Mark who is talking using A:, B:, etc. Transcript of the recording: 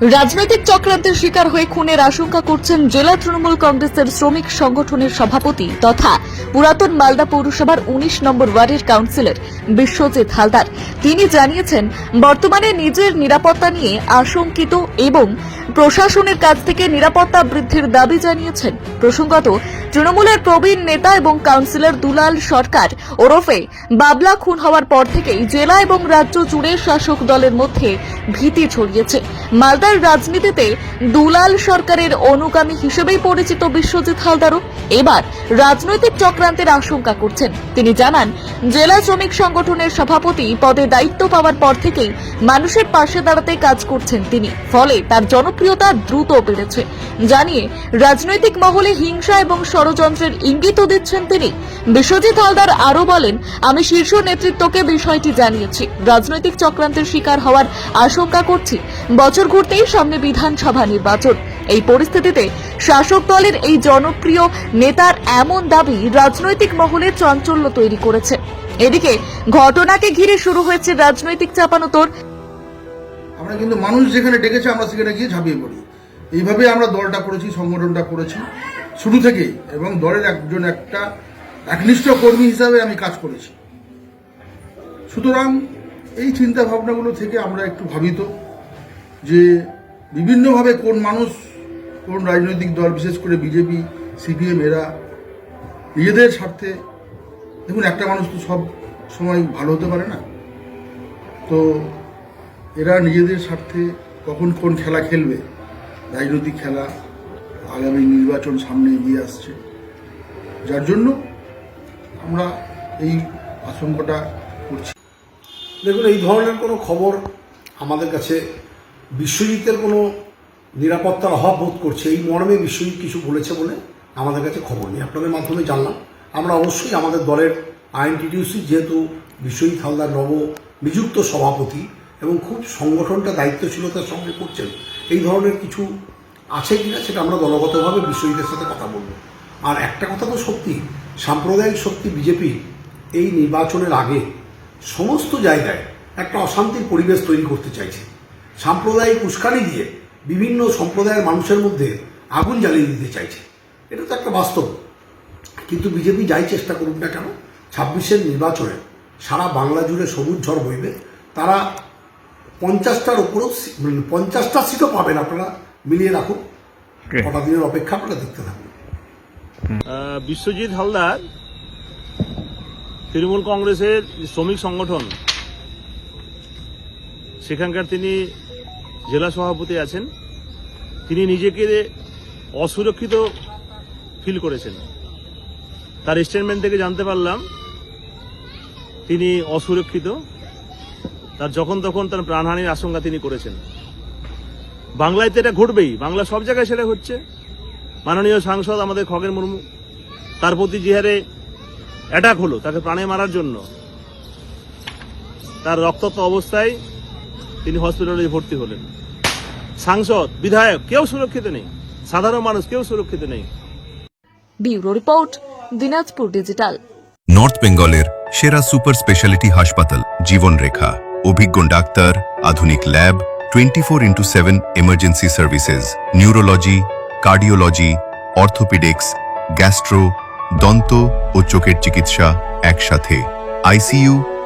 A: রাজনৈতিক চক্রান্তের শিকার হয়ে খুনের আশঙ্কা করছেন জেলা তৃণমূল কংগ্রেসের শ্রমিক সংগঠনের সভাপতি তথা পুরাতন মালদা পৌরসভার উনিশ নম্বর ওয়ার্ডের কাউন্সিলর বিশ্বজিৎ হালদার। তিনি জানিয়েছেন, বর্তমানে নিজের নিরাপত্তা নিয়ে আশঙ্কিত এবং প্রশাসনের কাছ থেকে নিরাপত্তা বৃদ্ধির দাবি জানিয়েছেন। প্রসঙ্গত, তৃণমূলের প্রবীণ নেতা এবং কাউন্সিলর দুলাল সরকার ওরফে বাবলা খুন হওয়ার পর থেকেই জেলা এবং রাজ্য জুড়ে শাসক দলের মধ্যে ভীতি ছড়িয়েছে। মালদার রাজনীতিতে দুলাল সরকারের অনুগামী হিসেবেই পরিচিত বিশ্বজিৎ হালদারও। এবার রাজনৈতিক চক্রান্তের আশঙ্কা করছেন। তিনি জানান, জেলা শ্রমিক সংগঠনের সভাপতি পদে দায়িত্ব পাওয়ার পর থেকেই মানুষের পাশে দাঁড়াতে কাজ করছেন তিনি। ফলে তার জনপ্রিয়তা দ্রুত বেড়েছে। জানিয়ে, রাজনৈতিক মহলে হিংসা এবং ষড়যন্ত্রের ইঙ্গিতও দিচ্ছেন তিনি। বিশ্বজিৎ হালদার আরও বলেন, আমি শীর্ষ নেতৃত্বকে বিষয়টি জানিয়েছি। রাজনৈতিক চক্রান্তের শিকার হওয়ার আশঙ্কা করছি। বছর ঘুরতেই সামনে বিধানসভা নির্বাচন। এই পরিস্থিতিতে শাসক দলের এই জনপ্রিয় নেতার এমন দাবি রাজনৈতিক মহলে চাঞ্চল্য তৈরি করেছে। এদিকে ঘটনাকে ঘিরে শুরু হয়েছে রাজনৈতিক চাপানোতর
B: আমরা কিন্তু মানুষ যেখানে ডেকেছে আমরা সেখানে গিয়ে ঝাঁপিয়ে পড়ি। এইভাবে আমরা দলটা করেছি, সংগঠনটা করেছি। শুরু থেকেই এবং দলের একজন একটা, একনিষ্ঠ কর্মী হিসাবে আমি কাজ করেছি। সুতরাং এই চিন্তা ভাবনাগুলো থেকে আমরা একটু ভাবিত। যে বিভিন্নভাবে কোন মানুষ, কোন রাজনৈতিক দল, বিশেষ করে বিজেপি, সিপিএম, এরা নিজেদের স্বার্থে, দেখুন, একটা মানুষ তো সব সময় ভালো হতে পারে না। তো এরা নিজেদের স্বার্থে কখন কোন খেলা খেলবে, রাজনৈতিক খেলা, আগামী নির্বাচন সামনে এগিয়ে আসছে। যার জন্য আমরা এই আশঙ্কাটা করছি।
C: দেখুন, এই ধরনের কোনো খবর আমাদের কাছে বিশ্বজিতের কোনো নিরাপত্তার অভাব বোধ করছে। এই মর্মে বিশ্বজিৎ কিছু বলেছে বলে আমাদের কাছে খবর নেই। আপনাদের মাধ্যমে জানলাম। আমরা অবশ্যই আমাদের দলের আইএনটিটিউসি যেহেতু বিশ্বজিৎ হালদার নব নিযুক্ত সভাপতি এবং খুব সংগঠনটা দায়িত্বশীলতার সঙ্গে করছেন, এই ধরনের কিছু আছে কিনা সেটা আমরা দলগতভাবে বিশ্বজিতের সাথে কথা বলব। আর একটা কথা তো সত্যি, সাম্প্রদায়িক শক্তি বিজেপি এই নির্বাচনের আগে সমস্ত জায়গায় একটা অশান্তির পরিবেশ তৈরি করতে চাইছে। সাম্প্রদায়িক উস্কানি দিয়ে বিভিন্ন সম্প্রদায়ের মানুষের মধ্যে আগুন জ্বালিয়ে দিতে চাইছে। এটা তো একটা বাস্তব। কিন্তু বিজেপি যাই চেষ্টা করুক না কেন ছাব্বিশের নির্বাচনে সারা বাংলা জুড়ে সবুজ ঝড় বইবে। তারা পঞ্চাশটার উপরেও মানে পঞ্চাশটা সিটও পাবেন আপনারা মিলিয়ে রাখুন। কটা দিনের অপেক্ষা আপনারা দেখতে থাকুন।
D: আহ, বিশ্বজিৎ হালদার তৃণমূল কংগ্রেসের শ্রমিক সংগঠন। সেখানকার তিনি জেলা সভাপতি আছেন। তিনি নিজেকে অসুরক্ষিত ফিল করেছেন। তার স্টেটমেন্ট থেকে জানতে পারলাম, তিনি অসুরক্ষিত। তার যখন তখন তার প্রাণহানির আশঙ্কা তিনি করেছেন। বাংলায় তো এটা ঘটবেই। বাংলা সব জায়গায় সেটা হচ্ছে। মাননীয় সাংসদ আমাদের খগেন মুর্মু, তার প্রতি যে হারে অ্যাটাক হলো, তাকে প্রাণে মারার জন্য। তার রক্তাক্ত অবস্থায় তিনি হসপিটালে ভর্তি হলেন। সাংসদ বিধায়ক কেউ সুরক্ষিত নেই। সাধারণ মানুষ কেউ সুরক্ষিত নেই।
A: Bureau report Dinajpur digital.
E: North বেঙ্গলের সেরা সুপার স্পেশালিটি হাসপাতাল জীবনরেখা অভিজ্ঞ ডাক্তার আধুনিক lab twenty four into seven emergency services neurology cardiology orthopaedics gastro দন্ত ও চোখের চিকিৎসা একসাথে। আইসিইউ